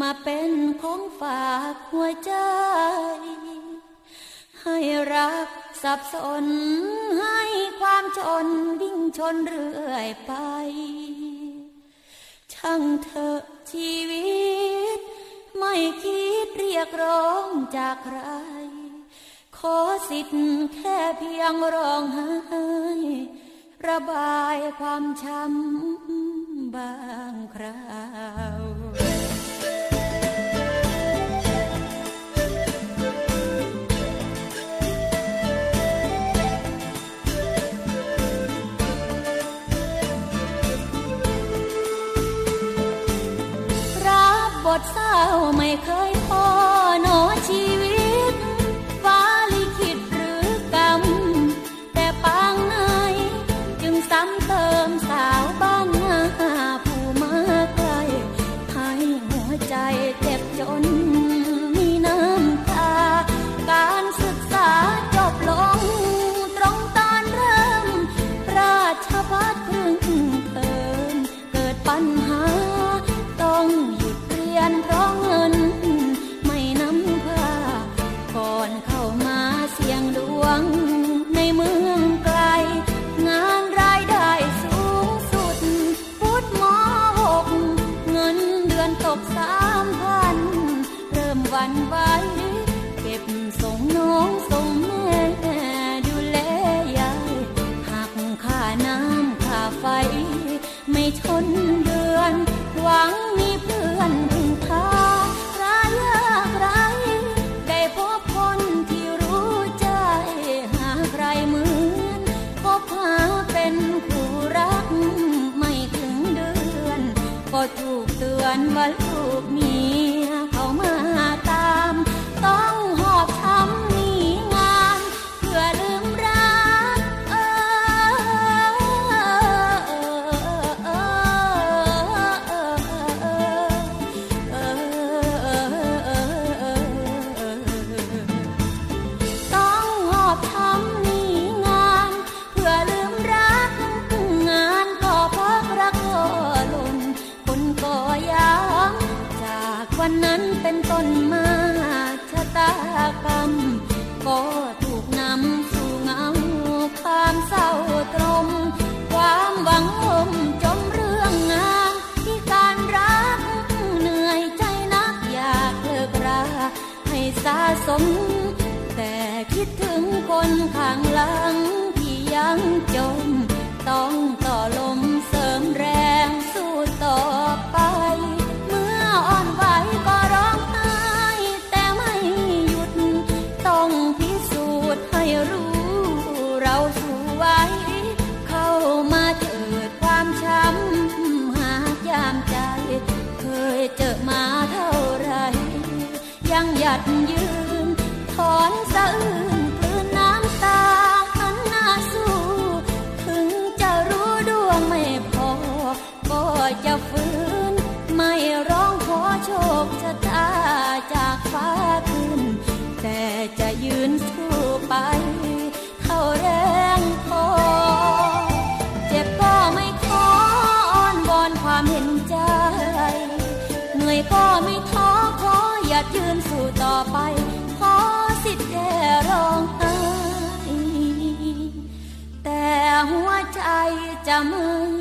มาเป็นของฝากหัวใจ ให้รักสับสนให้ความจนวิ่งชนเรื่อยไป ช่างเถอะชีวิต ไม่คิดเรียกร้องจากใคร ขอสิทธิ์แค่เพียงร้องไห้ระบายความช้ำบางคราว ดเศร้าไม่เคยพอหนอชีวิต ฟ้าลิขิตหรือกรรม แต่ปางไหนจึงซ้ำเติมสาวบ้านนาผู้มาไกลให้หัวใจเจ็บจน ไหวเก็บส่งน้องส่งแม่ดูแลยายหักค่าน้ำค่าไฟ ไม่ทนเดือน หวังมีเพื่อนพึ่งพาร้ายากไรได้พบคนที่รู้ใจ หาใครเหมือนพบหาเป็นคู่รัก ไม่ถึงเดือน ก็ถูกเตือนว่า นั้นเป็นต้นมาชะตากรรม ก็ถูกนำสู่เงาความเศร้าตรม ความหวังลมจมเรื่องงานที่การรักเหนื่อยใจนักอยากเลิกราให้สะสม แต่คิดถึงคนข้างหลังที่ยังจมากยามใจ เคยเจอมาเท่าไร ยังหยัดยืนถอนสะอื้น แ